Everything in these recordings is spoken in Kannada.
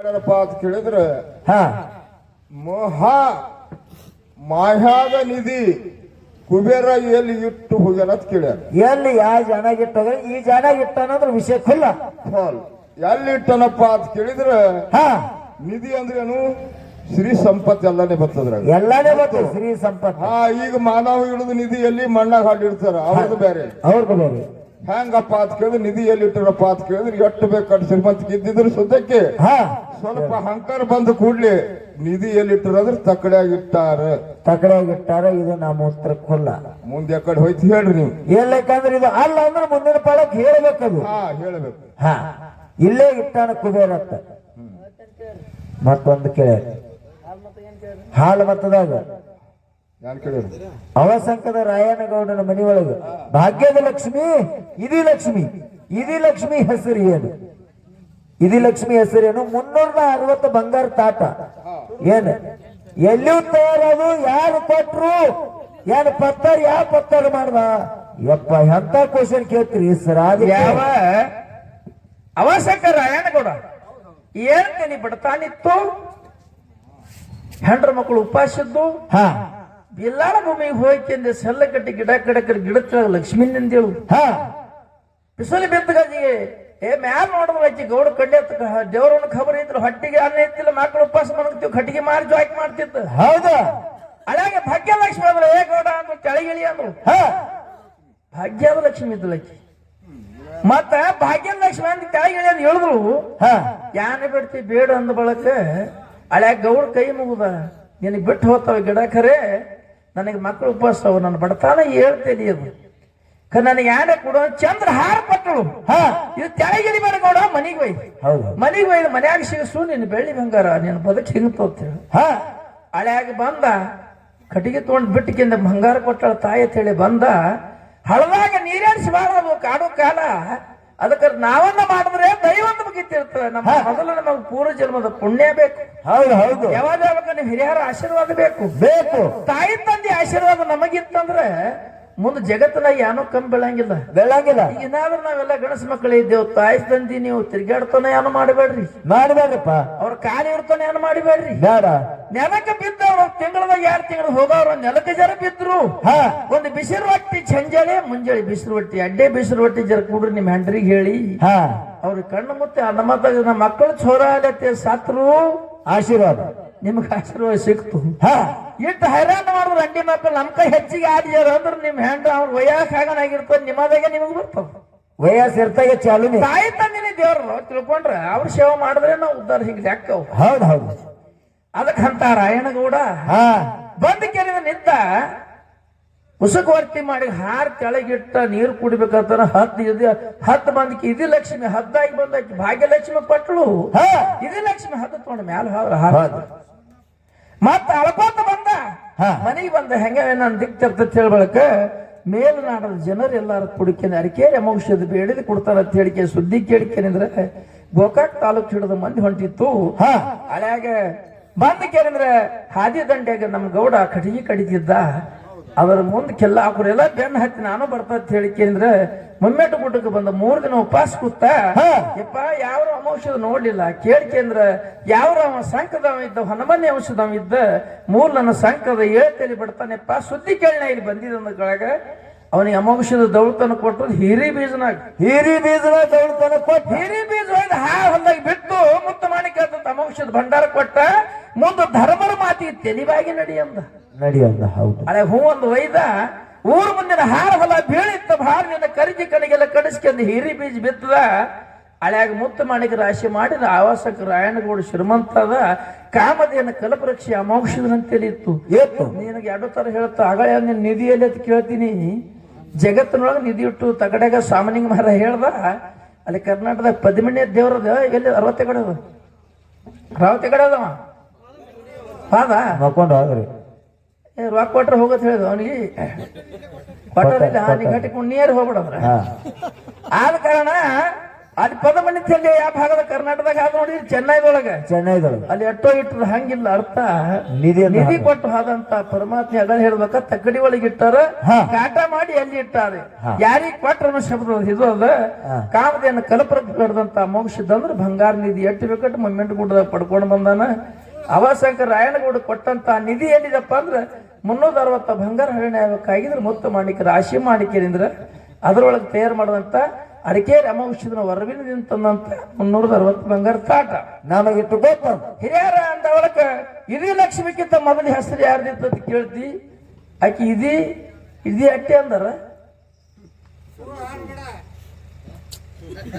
ಅಂತ ಕೇಳಿದ್ರೆ ಹಾ. ಮಹಾ ಮಾಯಾದ ನಿಧಿ ಕುಬೇರ ಎಲ್ಲಿ ಇಟ್ಟು ಹೋಗ್ಯಾನ ಅಂತ ಕೇಳ್ಯಾರ ಎಲ್ಲಿ ಯಾವ ಜನ ಇಟ್ಟದ ಈ ಜನ ಇಟ್ಟನಂದ್ರ ವಿಷಯ ಖುಲ್ಲ. ಹಾಲ್ ಎಲ್ಲಿ ಇಟ್ಟನಪ್ಪ ಅಂತ ಕೇಳಿದ್ರೆ ಹಾ. ನಿಧಿ ಅಂದ್ರೇನು ಶ್ರೀ ಸಂಪತ್ ಎಲ್ಲಾನೇ ಬರ್ತದ್ರ ಎಲ್ಲಾನೇ ಬರ್ತದೆ ಶ್ರೀ ಸಂಪತ್ ಹಾ ಈಗ ಮಾನವ ಹಿಡಿದು ನಿಧಿ ಎಲ್ಲಿ ಮಣ್ಣಾಗ ಹಾಡಿರ್ತಾರ ಅವ್ರದ್ದು ಬೇರೆ ಅವ್ರದ್ದು ಬೇರೆ ಹೆಂಗಪ್ಪ ಅಂತ ಕೇಳಿದ್ರೆ ನಿಧಿ ಎಲ್ಲಿ ಇಟ್ಟರಪ್ಪ ಅಂತ ಕೇಳಿದ್ರೆ ಎಷ್ಟು ಬೇಕು ಶ್ರೀಮಂತ ಇದ್ದಿದ್ರು ಸದ್ಯಕ್ಕೆ. ಹಾ. ಸ್ವಲ್ಪ ಹಂಕಾರ ಬಂದು ಕೂಡ್ಲಿ ನಿಧಿ ಎಲ್ಲಿ ಇಟ್ಟರಂದ್ರೆ ತಕ್ಕಡ್ಯಾಗ ಇಟ್ಟಾರ ತಕಡೆಯಾಗಿ ಇಟ್ಟಾರ ಇದು ನಮ್ಮ ಉತ್ತರ ಕೊಲ್ಲ. ಮುಂದೆ ಕಡೆ ಹೋಯ್ತು ಹೇಳ್ರಿ ನೀವು. ಎಲ್ಲಕಂದ್ರೆ ಇದು ಅಲ್ಲ ಅಂದ್ರೆ ಮುಂದಿನ ಪಾಳಕ್ ಹೇಳ್ಬೇಕದು ಹಾ ಹೇಳ್ಬೇಕು. ಹಾ. ಇಲ್ಲೇ ಇಟ್ಟಾನ ಕುಬೇರ ಅಂತ. ಮತ್ತೊಂದು ಕೇಳ ಹಾಲು ಕೇಳಿದ್ರು ಅವಸಂಕದ ರಾಯನಗೌಡನ ಮನೆಯೊಳಗೆ. ಭಾಗ್ಯದ ಲಕ್ಷ್ಮಿ ಇದಿ ಲಕ್ಷ್ಮಿ ಇದಿ ಲಕ್ಷ್ಮಿ ಹೆಸರು ಏನು? ಇದಿ ಲಕ್ಷ್ಮಿ ಹೆಸರೇನು ಮುನ್ನೂರ ಅರವತ್ತು ಬಂಗಾರ ತಾಟ. ಏನು? ಎಲ್ಲಿಯೂ ತಯಾರದು? ಯಾರು ಕೊಟ್ರು? ಯಾರು ಪತ್ತಾರ ಯಾವ ಪತ್ತಾರ ಮಾಡ್ದ? ಯಪ್ಪ ಎಂತ ಕ್ವಶನ್ ಕೇಳ್ತೀರಿ ಸರ್ ಯಾವ? ಅವಸಕ ರಾಯಣಗೌಡ ಏನ್ಕನಿ ಬಡತಾನಿತ್ತು ಹೆಂಡ್ರ ಮಕ್ಕಳು ಉಪಾಸಿದ್ದು? ಹಾ. ಬಿಲ್ಲಾಳ ಭೂಮಿಗೆ ಹೋಯ್ಕೆಂದ್ರೆ ಸೆಲ್ಲ ಕಟ್ಟಿ ಗಿಡ ಕಡಕರ್ ಗಿಡ ಕೆಳಗೆ ಲಕ್ಷ್ಮೀನಂದೇಳು ಹಾ. ಬಿಸಿಲು ಬಿದ್ದ ಗಜಿಗೆ ಏ ಮ್ಯಾಲ್ ನೋಡಿದ್ರೆ ಅಜ್ಜಿ ಗೌಡ ಕಡ್ಡೆ ದೇವ್ರನ್ನ ಖಬರ್ ಇದ್ರು ಹೊಟ್ಟಿಗೆ ಅನ್ನ ಇತ್ತಿಲ್ಲ ಮಕ್ಕಳು ಉಪವಾಸ ಮಾಡ್ತೀವಿ ಕಟ್ಟಿಗೆ ಮಾರಿ ಜಾಯ್ಕ್ ಮಾಡ್ತಿತ್ತು ಹೌದು? ಅಳಾಗೆ ಭಾಗ್ಯಲಕ್ಷ್ಮಿ ಅಂದ್ರೆ ಏ ಗೌಡ ಅಂದ್ರು ಕೆಳಗಿಳಿ ಅಂದ್ರು ಹಾ. ಭಾಗ್ಯದ ಲಕ್ಷ್ಮಿ ಇದ್ದಲಕ್ಕಿ ಮತ್ತ ಭಾಗ್ಯ ಲಕ್ಷ್ಮಿ ಅಂತ ಕೆಳಗಿಳಿ ಅಂತ ಹೇಳಿದ್ರು ಹಾ. ಯಾನ ಬಿಡ್ತಿ ಬೇಡ ಅಂದ ಬಳಕ ಅಳ್ಯಾಗ ಗೌಡ ಕೈ ಮುಗುದ ನಿನಗೆ ಬಿಟ್ಟು ಹೋಗ್ತಾವ ಗಿಡ ಖರೆ ನನಗೆ ಮಕ್ಕಳು ಉಪವಾಸವು ನನ್ನ ಬಡತಾನ ಹೇಳ್ತೇನೆ ಅದು ಕ ನನಗೆ ಯಾನೆ ಕೊಡು ಚಂದ್ರ ಹಾರ ಪಟ್ಟಳು ಹಾ ಇದು ತೆಳಗಿಳಿ ಬೇಡ ಗೌಡ ಮನಿಗೆ ಒಯ್ದು ಹೌದು. ಮನಿಗೆ ಒಯ್ದು ಮನ್ಯಾಗ ಸಿಗಸು ನಿನ್ನ ಬೆಳ್ಳಿ ಬಂಗಾರ ನಿನ್ನ ಬದುಕು ಸಿಗುತ್ತ ಹಾ ಹಳೆಯಾಗಿ ಬಂದ ಕಟ್ಟಿಗೆ ತೊಗೊಂಡು ಬಿಟ್ಟಕಿಂದ ಬಂಗಾರ ಕೊಟ್ಟಳು ತಾಯಿ ಅಂತ ಹೇಳಿ ಬಂದ ಹಳದಾಗ ನೀರೇರಿಸಿ ಬಾಳದು ಕಾಡು ಕಾಲ. ಅದಕ್ಕೆ ನಾವನ್ನ ಮಾಡಿದ್ರೆ ದೈವಂತ ಮುಗಿತಿರ್ತದೆ ನಮ್ಮ ಮೊದಲು ನಮಗೆ ಪೂರ್ವ ಜನ್ಮದ ಪುಣ್ಯ ಬೇಕು. ಹೌದು ಹೌದು. ಯಾವಾಗ ಯಾವಾಗ ನಿಮ್ ಹಿರಿಯರ ಆಶೀರ್ವಾದ ಬೇಕು? ಬೇಕು. ತಾಯಿ ತಂದೆ ಆಶೀರ್ವಾದ ನಮಗಿತ್ತಂದ್ರೆ ಮುಂದೆ ಜಗತ್ತಿನಾಗ ಏನೋ ಕಮ್ಮಿ ಬೆಳಂಗಿಲ್ಲ. ಬೆಳಂಗಿಲ್ಲ. ಏನಾದ್ರೂ ನಾವೆಲ್ಲ ಗಣಸ ಮಕ್ಕಳು ಇದ್ದೇವು ತಾಯಿ ತಂದಿ ನೀವು ತಿರ್ಗಾಡ್ತಾನೆ ಏನೋ ಮಾಡಬೇಡ್ರಿ. ಮಾಡ್ಬೇಕಪ್ಪ ಅವ್ರ ಕಾಲಿ ಹಿಡ್ಕೊಂಡು ಏನ್ ಮಾಡಿಬೇಡ್ರಿ? ಬೇಡ. ನೆಲಕ್ಕೆ ಬಿದ್ದವ್ರು ತಿಂಗಳದಾಗ ಎರಡು ತಿಂಗಳು ಹೋಗೋರು? ನೆಲಕ್ಕೆ ಜರ ಬಿದ್ರು. ಹಾ. ಒಂದು ಬಿಸಿರು ರೊಟ್ಟಿ ಚಂಜಳೆ ಮುಂಜಾನೆ ಬಿಸಿರು ರೊಟ್ಟಿ ಅಡ್ಡೆ ಬಿಸಿರು ರೊಟ್ಟಿ ಜರ ಕೂಡ್ರಿ ನಿಮ್ ಹೆಂಡ್ರಿಗೆ ಹೇಳಿ. ಹಾ. ಅವ್ರ ಕಣ್ಣು ಮುತ್ತೆ ಅನ್ನ ಮಾತಾಗ ನಮ್ಮ ಮಕ್ಕಳು ಚೋರ ಆಗತ್ತೆ ಸತ್ರು. ಆಶೀರ್ವಾದ. ನಿಮ್ಗೆ ಆಶೀರ್ವಾದ ಸಿಕ್ತು. ಹಾ. ಇಟ್ಟು ಹೈರಾಣ ಮಾಡಿದ್ರು ಅಂಡಿ ಮಕ್ಕಳು ನಮ್ ಕೈ ಹೆಚ್ಚಿಗೆ ಆದ್ಯಾರ ಅಂದ್ರೆ ನಿಮ್ ಹೆಂಡ್ರ ಅವ್ರ ವಯಸ್ಸಾಗನಾಗಿರ್ತದೆ ನಿಮ್ಮದಾಗೆ ನಿಮಗೆ ಬರ್ತಾವ ವಯಸ್ಸು ಇರ್ತಾಗ ಚಾಲು ತಾಯಿ ತಂದಿನಿ ದೇವ್ರು ತಿಳ್ಕೊಂಡ್ರ ಅವ್ರ ಸೇವೆ ಮಾಡಿದ್ರೆ ನಾವು ಉದ್ಧಾರ ಹಿಂಗ್ ಅಕ್ಕವು ಹೌದು ಹೌದು. ಅದಕ್ಕಂತ ರಾಯಣಗೌಡ ಹಾ. ಬಂದ ಕೆರೆದ ನಿಂತ ಉಸುಕವರ್ತಿ ಮಾಡಿ ಹಾರ್ ಕೆಳಗಿಟ್ಟ ನೀರು ಕುಡಿಬೇಕಂತ ಹತ್ತು ಇದು ಹತ್ತು ಬಂದ್ ಇದು ಲಕ್ಷ್ಮಿ ಹದ್ದಾಗಿ ಬಂದಕ್ಕೆ ಭಾಗ್ಯಲಕ್ಷ್ಮಿ ಕೊಟ್ಲು ಹಾ. ಇದು ಲಕ್ಷ್ಮಿ ಹದ್ದು ತಗೊಂಡ ಮ್ಯಾಲ ಹೋದ್ರ ಹಾರ ಮತ್ತ ಅಳ್ಕೋತ ಬಂದ ಹಾ. ಮನೆಗೆ ಬಂದ ಹೆಂಗ ನಾನು ದಿಕ್ತಿರ್ತದ ಹೇಳ್ಬಳಕ ಮೇಲ್ನಾಡದ ಜನರು ಎಲ್ಲಾರು ಕುಡಿಕೆ ಅರಿಕೇರಿ ಅಮೌಷಧ ಬೇಡಿದ ಕೊಡ್ತಾರ ಅಂತ ಹೇಳಿಕೆ ಸುದ್ದಿ ಕೇಳಿಕೆನಿಂದ್ರೆ ಗೋಕಾಕ್ ತಾಲೂಕ್ ಹಿಡಿದ ಮಂದಿ ಹೊಂಟಿತ್ತು. ಹಾ. ಹಳ್ಯಾಗ ಬಂದ ಕೇಳಿದ್ರೆ ಹಾದಿ ದಂಡೆಗೆ ನಮ್ಮ ಗೌಡ ಕಟಗಿ ಕಡಿತಿದ್ದ. ಅದರ ಮುಂದೆ ಕೆಲ್ಲ ಅವರೆಲ್ಲ ಬೆನ್ನ ಹತ್ತಿ ನಾನು ಬರ್ತಾ ಅಂತ ಹೇಳಿ ಕೇಂದ್ರ ಮಮ್ಮೆಟ್ಟು ಗುಡ್ಡಕ್ಕೆ ಬಂದ ಮೂರ್ ದಿನ ಉಪವಾಸ ಕೂತ. ಯಪ್ಪ ಯಾವ ಔಷಧ ನೋಡ್ಲಿಲ್ಲ. ಕೇಳ್ಕೇಂದ್ರ ಯಾವ ಅವ ಸಂಕದವ ಇದ್ದ ಹನುಮನೆ ಔಷಧವ ಇದ್ದ ಮೂರ್ ನನ್ನ ಸಂಕದ ಹೇಳ್ತೇಲಿ ಬಿಡ್ತಾನೆಪ್ಪ ಸುದ್ದಿ ಕೇಳಿನ ಇಲ್ಲಿ ಬಂದಿದ್ದೊಳಗ ಅವನಿಗೆ ಅಮೌಷಧ ದೌಳ್ತನ ಕೊಟ್ಟು ಹಿರಿ ಬೀಜನಾಗ. ಹಿರಿ ಬೀಜನ ದೌಳ್ತನ ಕೊಟ್ಟು. ಹಿರಿ ಬೀಜ ಹಾ ಹೊಲ್ದಾಗ ಬಿಟ್ಟು ಮುತ್ತ ಮಾಣಿಕ ಅಮೌಷಧ ಭಂಡಾರ ಕೊಟ್ಟ ಮುಂದೆ ಧರ್ಮರ ಮಾತಿ ತೆಲಿವಾಗಿ ನಡಿ ಅಂದ. ನಡಿಯಂದ ಹೌದು. ಅದೇ ಹೂ ಒಂದು ವೈದ ಊರ ಮುಂದಿನ ಹಾರ ಹೊಲ ಬೀಳಿತ್ತ ಭಾರ ನಿನ್ನ ಕರಿಜಿ ಕಣಿಗೆಲ್ಲ ಕಡಿಸ್ಕೊಂಡು ಹಿರಿ ಬೀಜ ಬಿತ್ತದ. ಹಳ್ಯಾಗ ಮುತ್ತ ಮಾಣಿಕ ರಾಶಿ ಮಾಡಿದ ಆವಾಸಕ ರಾಯಣಗೌಡ ಶ್ರೀಮಂತ ಕಾಮಧೇನ ಕಲಪರಕ್ಷಿ ಅಮೋಕ್ಷದಂತೇಳಿ ಇತ್ತು ಏತು? ನಿನಗೆ ಎರಡು ತರ ಹೇಳ್ತಾ ಆಗಳ ನಿನ್ನ ನಿಧಿಯಲ್ಲಿ ಅಂತ ಕೇಳ್ತೀನಿ. ಜಗತ್ತಿನೊಳಗೆ ನಿಧಿ ಇಟ್ಟು ತಗಡೆಗ ಸಾಮಾನ್ಯ ಮಹಾರ ಹೇಳ್ದ ಅಲ್ಲಿ ಕರ್ನಾಟಕದ ಪದ್ಮನಿ ದೇವ್ರದ ಎಲ್ಲಿ ಅದ? ಅರವತ್ತೆ ಕಡೆ ಅದವ? ಪಾದ ಮಕ್ಕೊಂಡು ಹೋಗ್ರಿ. ರೊಕ್ಕ ಕೊಟ್ರೆ ಹೋಗತ್ ಹೇಳಿದ ಅವನಿಗೆ. ಕೊಟ್ಟರಿಲ್ಲ ನೀ ಕಟ್ಟಿಕೊಂಡು ನೀರು ಹೋಗ್ಬಿಡಂದ್ರ ಆದ ಕಾರಣ ಅಲ್ಲಿ ಪದಮಣಿತಲ್ಲಿ ಯಾವ ಭಾಗದ ಕರ್ನಾಟಕದಾಗ ಆದ ನೋಡಿ ಚೆನ್ನೈದೊಳಗೆ. ಚೆನ್ನೈದೊಳಗೆ. ಅಲ್ಲಿ ಎಟ್ಟೋ ಇಟ್ಟರು ಹಂಗಿಲ್ಲ ಅರ್ಥ. ನಿಧಿ ನಿಧಿ. ಕೊಟ್ಟು ಆದಂತ ಪರಮಾತ್ಮ ಅದನ್ನ ಹೇಳ್ಬೇಕ ತಕ್ಕಡಿ ಒಳಗೆ ಇಟ್ಟಾರ ಕಾಟ ಮಾಡಿ ಅಲ್ಲಿ ಇಟ್ಟಾರೆ. ಯಾರಿಗೆ ಕೊಟ್ಟರು ಕೊಟ್ರ ಅನ್ನೋ ಶಬ್ದ ಇದು ಅದ. ಕಾಮದೇನ ಕಲಪರ ಕಡ್ದಂತ ಮೋಕ್ಷದಂದ್ರ ಬಂಗಾರ ನಿಧಿ. ಎಟ್ಟು ಬೇಕಟ್ಟು ಮೊಮ್ಮೆಂಟ್ ಗುಡ್ಡದಾಗ ಪಡ್ಕೊಂಡು ಬಂದಾನ. ಅವಾಸಂಕರ ರಾಯಣಗೌಡ ಕೊಟ್ಟಂತ ನಿಧಿ ಎಲ್ಲಿದಪ್ಪ ಅಂದ್ರ ಮುನ್ನೂರ ಅರವತ್ತ ಬಂಗಾರ ಹರಣೆ ಆಗಬೇಕಾಗಿದ್ರೆ ಮುತ್ತು ಮಾಣಿಕ ರಾಶಿ ಮಾಣಿಕ್ಯರಿಂದ ಅದರೊಳಗೆ ತಯಾರು ಮಾಡುವಂತ ಅಡಿಕೆ ರಮ ವರವಿನ ತಂದಂತ ಮುನ್ನೂರ ಅರವತ್ತು ಬಂಗಾರ ತಾಟ. ನಮಗಿಟ್ಟು ಗೊತ್ತ ಹಿರಿಯರ ಅಂತ ಒಳಕ ಇದಿ ಲಕ್ಷ್ಮಿಕ್ಕಿಂತ ಮೊದಲ ಹೆಸರು ಯಾರ್ದಿತ್ತು ಅಂತ ಕೇಳ್ತಿ. ಆಕಿ ಇದಿ ಇದಿ ಅಟ್ಟೆ ಅಂದರ.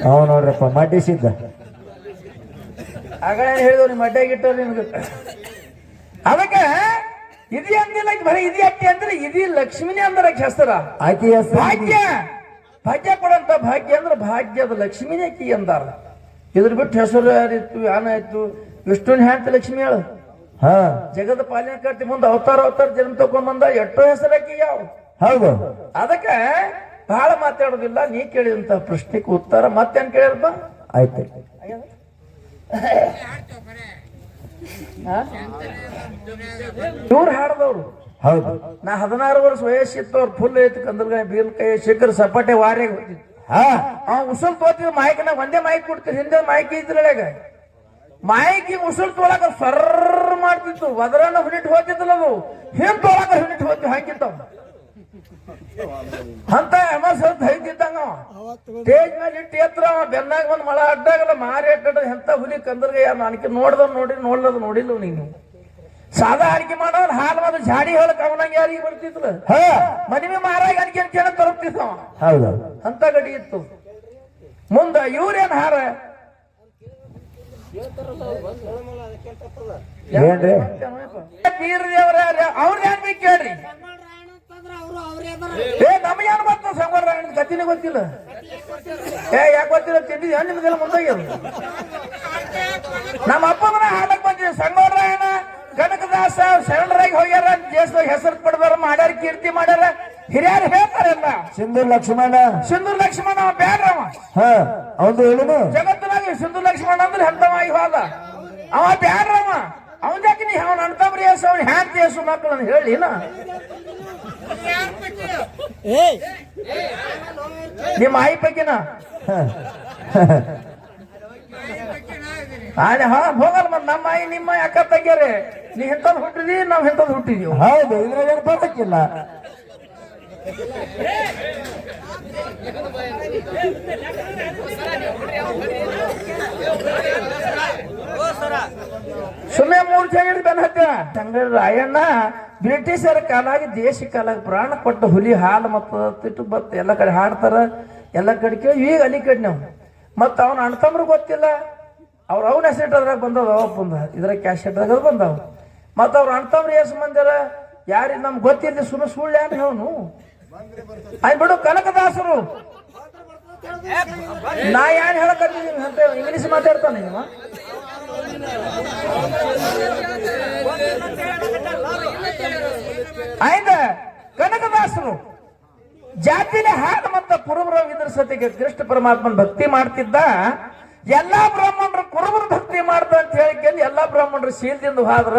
ಅವ ನೋಡ್ರಪ್ಪ ಮಡ್ಡಿಸಿದ್ದ ಆಗ ಹೇಳಿದವ್ ನಿಮ್ಮ ಅಡ್ಡೆ ಗಿಟ್ಟವ್ರು ನಿಮ್ಗೆ ಅದಕ್ಕೆ ಇದಿ ಅಂದಿಲ್ಲ ಬರೀ ಇದಿ ಅಕ್ಕಿ ಅಂದ್ರೆ ಇದಿ ಲಕ್ಷ್ಮಿನೇ ಅಂದ್ರೆ ಹೆಸರ. ಆಕೆ ಭಾಗ್ಯ. ಭಾಗ್ಯ ಕೊಡಂತ ಭಾಗ್ಯ ಅಂದ್ರೆ ಭಾಗ್ಯದ ಲಕ್ಷ್ಮಿನೇ ಅಕ್ಕಿ ಅಂದಾರ. ಇದ್ರ ಬಿಟ್ಟು ಹೆಸರು ಯಾರಿತ್ತು ಯಾನಾಯ್ತು ವಿಷ್ಣುವಿನ ಹ್ಯಾಂತ ಲಕ್ಷ್ಮಿ ಹೇಳು. ಹಾ. ಜಗದ ಪಾಲನೆ ಕಟ್ಟಿ ಮುಂದೆ ಅವತಾರ ಅವತಾರ ಜನ್ಮ ತಕೊಂಡ್ ಬಂದ ಎಷ್ಟೋ ಹೆಸರಾಕಿ ಯಾವ ಹೌದು. ಅದಕ್ಕೆ ಬಹಳ ಮಾತಾಡೋದಿಲ್ಲ ನೀ ಕೇಳಿದಂತ ಪ್ರಶ್ನೆಗೆ ಉತ್ತರ ಮತ್ತೇನ್ ಕೇಳಿರಪ್ಪ ಆಯ್ತು. ಇವ್ರು ಹಾಡದವ್ರು. ಹೌದು. ನಾ ಹದಿನಾರು ವರ್ಷ ವಯಸ್ಸಿತ್ತವ್ರು ಫುಲ್ ಐತಿ ಕಂದಲ್ಗಾಯಿ ಬೀಲ್ಕಾಯಿ ಶಿಖರ್ ಸಪಾಟೆ ವಾರಿಗೆ ಹೋಗಿತ್ತು ಹಾ. ಅವ ಉಸುಲ್ ತೋತಿದ್ ಮಾಯ್ಕನ ಒಂದೇ ಮಾಯ್ಕ್ ಕೊಡ್ತೀವಿ ಹಿಂದೆ ಮಾಯ್ಕ್ ಇದ್ರೊಳಗ. ಮಾಯ್ಕಿ ಉಸುಲ್ ತೋಳಕ ಸರ್ ಮಾಡ್ತಿತ್ತು ವದರನ್ನ ಹುಡಿಟ್ ಹೋಗ್ತಿತ್ತಲ್ಲ ಅದು. ಹಿಂದ್ ತೋಳಕ ಹುನಿಟ್ ಹೋಗ್ತಿವಿ ಹಾಕಿತ್ತವ ಅಂತ ಎಮಸ್ ಅಂತ ಹೈತಿದ್ದಂಗ ಅವ ಸ್ಟೇಜ್ ಮೇಲೆ ಇಟ್ಟು ಎತ್ರ ಅವ ಬೆನ್ನಾಗ ಒಂದ್ ಮಳ ಅಡ್ಡಾಗಲ್ಲ ಮಾರಿ ಅಡ್ಡ ಎಂತ ಹುಲಿ ಕಂದ್ರಿಗೆ ಯಾರು ನನಗೆ ನೋಡ್ದವ್ ನೋಡಿ ನೋಡ್ಲದ ನೋಡಿಲ್ಲ ನೀನು. ಸಾದಾ ಅಡಿಕೆ ಮಾಡೋನ್ ಹಾಲು ಮಾತ್ರ ಜಾಡಿ ಹೇಳಕ್ ಅವನಂಗ ಯಾರಿಗೆ ಬರ್ತಿದ್ಲ? ಮನಿಮೆ ಮಾರಾಗ ಅಡಿಕೆ ಕೇಳ ತರುತ್ತಿದ್ದವ ಹೌದು. ಅಂತ ಗಡಿ ಇತ್ತು. ಮುಂದ ಇವ್ರೇನ್ ಹಾರ? ಪೀರ್ ದೇವ್ರ ಅವ್ರ ಏನ್ ಬೇಕು ಕೇಳ್ರಿ. ಏ ನಮಗೇನು ಗೊತ್ತ? ಸಂಗೋರ ಗತಿನೇ ಗೊತ್ತಿಲ್ಲ. ಏ ಯಾಕೆ ಗೊತ್ತಿಲ್ಲ? ತಿಂದಿದ್ಯಾ ನಿಮ್ಗೆಲ್ಲ ಮುಂದಾಗ್ಯದ? ನಮ್ಮ ಅಪ್ಪ ಮನ ಹಾಡಕ್ ಬಂದಿದೆ ಸಂಗೋರಾಯಣ ಕನಕದಾಸ ಶರಣರಾಗಿ ಹೋಗ್ಯಾರ. ದೇಶದಾಗ ಹೆಸರು ಪಡೆದಾರ ಮಾಡ್ಯಾರ ಕೀರ್ತಿ ಮಾಡ್ಯಾರ. ಹಿರಿಯರು ಹೇಳ್ತಾರಲ್ಲ. ಸಿಂಧು ಲಕ್ಷ್ಮಣ. ಸಿಂಧು ಲಕ್ಷ್ಮಣ ಅವ ಬ್ಯಾಡ್ರವ ಅವಂದು ಹೇಳುನು. ಜಗತ್ತಿನಾಗ ಸಿಂಧು ಲಕ್ಷ್ಮಣ ಅಂದ್ರೆ ಹಂತವಾಗಿ ಹೋದ? ಅವ ಬ್ಯಾಡ್ರವ ಅವನ್ ಜಾಕಿ ನೀ ಅವನ ಅಣ್ತಂಬ್ರಿ ಯೇಸು ಅವ್ನ ಹ್ಯಾಂತಿ ಯೇಸು ಮಕ್ಕಳನ್ನ ಹೇಳಿ ನಿಮ್ಮ ಆಯಿ ಪೈಕಿನ ಅದೇ ಹಾ ಹೋಗಲ್ಲ ಮತ್ ನಮ್ಮ ಆಯಿ ನಿಮ್ಮ ಅಕ್ಕ ತಗ್ಯಾರೆ. ನೀ ಎಂತದ್ ಹುಟ್ಟಿದಿ ನಾವ್ ಎಂತದ್ ಹುಟ್ಟಿದೀವಿ. ಹೌದು ಇದ್ರಾಗ ಏನು ಸುಮ್ಮನೆ ಮೂರ್ ಜನ ಹತ್ತಿರ. ಹತ್ತ ತಂಗಡ ರಾಯಣ್ಣ ಬ್ರಿಟಿಷರ ಕಾಲಾಗಿ ದೇಶ ಕಾಲಾಗಿ ಪ್ರಾಣ ಕೊಟ್ಟ ಹುಲಿ, ಹಾಲು ಮತ್ತು ಬತ್ ಎಲ್ಲ ಕಡೆ ಹಾಡ್ತಾರ, ಎಲ್ಲ ಕಡೆ ಕೇಳಿ ಈಗ ಅಲ್ಲಿ ಕಡೆ ನಾವು ಮತ್ತ ಅವನ ಅಣ್ತಮ್ರು ಗೊತ್ತಿಲ್ಲ. ಅವ್ರ ಅವನ ಹೆಸರಿಟ್ಟದ್ರಾಗ ಅದ್ರಾಗ ಅವ ಅವಪ್ಪಂದ ಇದ್ರಾಗ ಕ್ಯಾಶ್ ಇಟ್ಟಾಗ ಬಂದವ. ಮತ್ತ ಅವ್ರ ಅಣ್ತಮ್ರು ಎಸ್ ಮಂದಿರ ಯಾರಿಗೆ ನಮ್ಗೆ ಗೊತ್ತಿಲ್ಲ ಸುಮ್ಮನೆ ಸುಳ್ಳು ಯಾರು ಹೇಳು ಆಯ್ ಬಿಡು, ಕನಕದಾಸರು. ನಾ ಯಾರು ಹೇಳಕತ್ತೀನಿ ಅಂತ ಇಂಗ್ಲೀಷ್ ಮಾತಾಡ್ತಾನೆ ಇವ. ಆಯ್ತ ಕನಕದಾಸರು ಜಾತಿಲೆ ಹಾಡು ಮತ್ತ ಕುರುಬರ ಇದ್ರ ಸತಿಗೆ ಕೃಷ್ಣ ಪರಮಾತ್ಮನ ಭಕ್ತಿ ಮಾಡ್ತಿದ್ದ, ಎಲ್ಲಾ ಬ್ರಾಹ್ಮಣರು ಕುರುಬರ ಭಕ್ತಿ ಮಾಡ್ದ ಅಂತ ಹೇಳಿಕೊಂಡು ಎಲ್ಲಾ ಬ್ರಾಹ್ಮಣರು ಶೀಲದಿಂದ ಹೋದ್ರ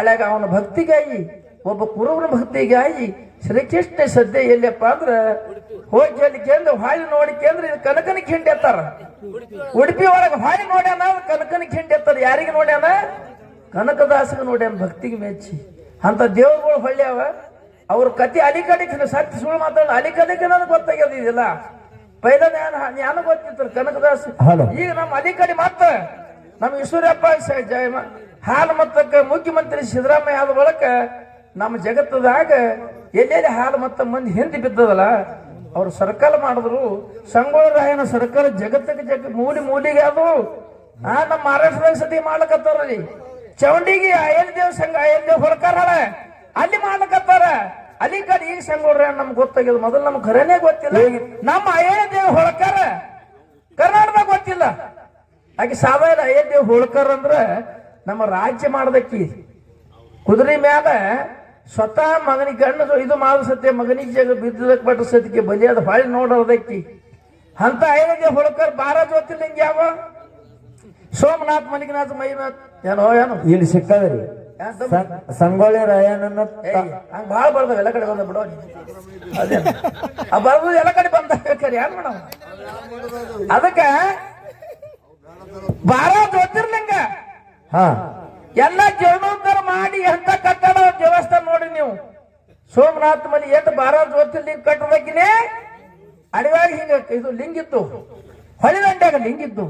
ಅಳಗ ಅವನ ಭಕ್ತಿಗಾಗಿ, ಒಬ್ಬ ಕುರುಬರ ಭಕ್ತಿಗಾಗಿ ಶ್ರೀಕೃಷ್ಣ ಸದ್ಯ ಎಲ್ಲಪ್ಪ ಅಂದ್ರ ಹೋಗಿ ಅಲ್ಲಿ ಕೇಂದ್ರ ಹಾಯಿ ನೋಡಿ ಕೇಂದ್ರ ಇದು ಕನಕನ ಖಿಂಡಿ ಎತ್ತಾರ. ಉಡುಪಿ ಒಳಗೆ ಹಾಯಿ ನೋಡ್ಯಾನ ಕನಕನ ಖಿಂಡಿ ಎತ್ತಾರ. ಯಾರಿಗೆ ನೋಡ್ಯಾನ? ಕನಕದಾಸಗ ನೋಡ್ಯಾನ ಭಕ್ತಿಗೆ ಮೆಚ್ಚಿ. ಅಂತ ದೇವಗಳು ಹೊಳ್ಳ್ಯಾವ. ಅವ್ರ ಕತಿ ಅಲಿ ಕಡೆಗೆ ಸತ್ಯ ಸುಳ್ಳು ಮಾತಾಡ ಅಲಿ ಕಡೆಗೆ ನನಗೆ ಗೊತ್ತಾಗ್ಯದ ಇದೆಲ್ಲ. ಪೈಲ ಜ್ಞಾನ ಜ್ಞಾನ ಗೊತ್ತಿತ್ತು ಕನಕದಾಸ. ಈಗ ನಮ್ಮ ಅಲಿ ಕಡೆ ಮತ್ತ ನಮ್ಮ ಈಶ್ವರಪ್ಪ ಜಯ ಹಾಲು ಮತ್ತಕ್ಕ ಮುಖ್ಯಮಂತ್ರಿ ಸಿದ್ದರಾಮಯ್ಯ ಆದ ಬಳಕ ನಮ್ಮ ಜಗತ್ತದಾಗ ಎಲ್ಲೆಲ್ಲಿ ಹಾಲು ಮತ್ತ ಮಂದಿ ಹಿಂದೆ ಬಿದ್ದದಲ್ಲ ಅವ್ರು ಸರ್ಕಲ್ ಮಾಡಿದ್ರು. ಸಂಗೊಳ್ಳ ರಾಯನ ಸರ್ಕಲ್ ಜಗತ್ತಿಗೆ ಜಗ ಮೂಲಿ ಮೂಲಿಗೆ ಅದು. ಆ, ನಮ್ಮ ಮಹಾರಾಷ್ಟ್ರದಾಗ ಸತಿ ಮಾಡ್ಲಕತ್ತಾರಿ ಚೌಂಡಿಗೆ ಅಯ್ಯನ ದೇವ್ ಸಂಘ ಅಯ್ಯನ ದೇವ್ ಹೊರಕಾರ ಅಲ್ಲಿ ಮಾಡ್ಲಕತ್ತಾರ. ಅಲ್ಲಿ ಕಡೆ ಈಗ ಸಂಗೊಳ್ಳ ನಮ್ಗೆ ಗೊತ್ತಾಗ್ಯದ. ಮೊದಲು ನಮ್ಗೆ ಖರೇನೆ ಗೊತ್ತಿಲ್ಲ. ನಮ್ಮ ಅಯ್ಯನ ದೇವ್ ಹೊಳಕಾರ ಕರ್ನಾಟಕದಾಗ ಗೊತ್ತಿಲ್ಲ. ಆಕೆ ಸಾಧಾರಣ ದೇವ್ ಹೋಳ್ಕರ್ ಅಂದ್ರ ನಮ್ಮ ರಾಜ್ಯ ಮಾಡ್ದಕ್ಕಿ ಕುದುರೆ ಮ್ಯಾಲ ಸ್ವತಃ ಮಗನಿಗೆ ಗಂಡ ಇದು ಮಾದ ಸತ್ಯ ಮಗನಿಗೆ ಜಗ ಬಿದ್ದಕ್ಕೆ ಬಟ್ಟ ಸತ್ಯಕ್ಕೆ ಬಲಿಯಾದ ಹೊಳ್ಳಿ ನೋಡೋದಕ್ಕಿ. ಅಂತ ಐದನೇ ಹುಡುಕರ್ ಬಾರ ಜ್ಯೋತಿರ್ಲಿಂಗ ಯಾವ? ಸೋಮನಾಥ್ ಮಲ್ಲಿಕನಾಥ್ ಮೈನಾಥ್ ಏನೋ ಏನೋ. ಇಲ್ಲಿ ಸಿಕ್ಕದ್ರಿ. ಸಂಗೊಳ್ಳಿ ರಾಯಣ್ಣನ ಹಂಗ ಬಾಳ ಬರ್ದವ ಎಲ್ಲ ಕಡೆ ಬಂದ ಬಿಡೋ. ಅದೇ. ಆ ಬರ್ದು ಎಲ್ಲ ಕಡೆ ಬಂದ ಬೇಕಾರೆ ಏನ್ ಅದಕ್ಕೆ ಅದಕ್ಕ ಬಾರ ಜೋತಿರ್ಲಿಂಗ. ಹಾ. ಎಲ್ಲ ಜೀರ್ಣೋದ್ಧಾರ ಮಾಡಿ ಎಂತ ಕಟ್ಟಡ ದೇವಸ್ಥಾನ ನೋಡಿ ನೀವು. ಸೋಮನಾಥ್ ಮನೆ ಎಂಟು ಬಾರ ಜ್ಯೋತಿರ್ಲಿಂಗ ಕಟ್ಟಬೇಕಿನೇ? ಅಡವ್ಯಾಗ ಹಿಂಗ ಇದು ಲಿಂಗಿತ್ತು ಹೊಳಿದಂಡ್ಯಾಗ ಲಿಂಗಿತ್ತು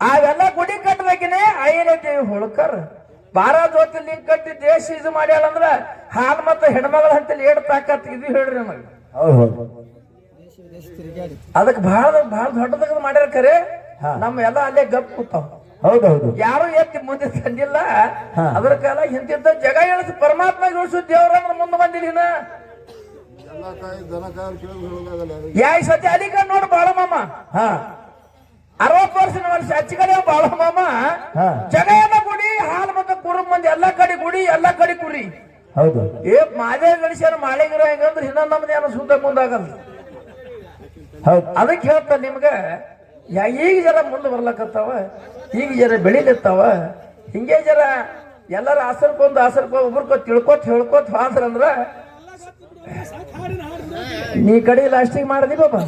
ಅವೆಲ್ಲ ಗುಡಿ ಕಟ್ಟಬೇಕಿನೇ? ಐನೇ ದೇವಿ ಹೊಳಕರ್. ಬಾರ ಜ್ಯೋತಿರ್ಲಿಂಗ ಕಟ್ಟಿ ದೇಶ ಇದು ಮಾಡ್ಯಾಳ ಅಂದ್ರ ಹಾಲ್ ಮತ್ತ ಹೆಣ್ಮಗಳ ಹಂತಲ್ಲಿ ಏಡ್ ತಾಕತ್ ಇದು ಹೇಳ್ರಿ ನಮಗೆ. ಅದಕ್ಕೆ ಬಹಳ ಬಹಳ ದೊಡ್ಡದಾಗ ಮಾಡ್ಯಾರ ಕರೆ. ನಮ್ಮ ಎಲ್ಲ ಅಲ್ಲೇ ಗಪ್ ಕೂತಾವ. ಹೌದು ಹೌದು ಯಾರು ಎತ್ತಿ ಮುಂದೆ ತಂದಿಲ್ಲ. ಅದ್ರ ಕಾಲ ಇಂತಿದ್ದ ಜಗ ಇಳಿಸಿ ಪರಮಾತ್ಮ ಇಳಿಸು ದೇವರನ್ನ ಮುಂದೆ ಬಂದಿಲ್ಲ ಎಲ್ಲ. ಯಾಯ್ ಸತ್ಯ ಅಧಿಕ ನೋಡು ಬಾಳಮಾಮ. ಅರವತ್ ಅರವತ್ತು ವರ್ಷದ ವರ್ಷ ಹಚ್ಚಿಕಡೆ ಬಾಳಮಾಮ. ಜಗ ಜಗಯನ ಗುಡಿ ಹಾಲು ಮತ್ತು ಕುರು ಮಂದಿ ಎಲ್ಲಾ ಕಡೆ ಗುಡಿ ಎಲ್ಲಾ ಕಡೆ ಕುರಿ. ಹೌದು. ಏ ಮಾದೇ ಗಳಿಸ್ಯಾರ ಮಾಳಿಗಿರ ಹೆಂಗಂದ್ರೆ ಇನ್ನೊಂದ್ ನಮ್ದು ಏನೋ ಸುದ್ದ ಮುಂದಾಗಲ್ಲ. ಹೌದು. ಅದಕ್ಕೆ ಹೇಳ್ತಾರೆ ನಿಮ್ಗ ಯಾ ಈಗ ಜರ ಮುಂದೆ ಬರ್ಲಕತ್ತಾವ? ಈಗ ಜರ ಬೆಳಿಲಿತ್ತಾವ? ಹಿಂಗೆ ಜರ ಎಲ್ಲರ ಆಸರ್ಕೊಂದು ಆಸರ್ಕೊ ಒಬ್ರಕೊ ತಿಳ್ಕೊತ್ ಹೇಳ್ಕೊತ್ ಹಾದ್ರಂದ್ರೆ ನೀ ಕಡೆ ಲಾಸ್ಟಿಗೆ ಮಾಡಿದಿ ಬಾಬಾ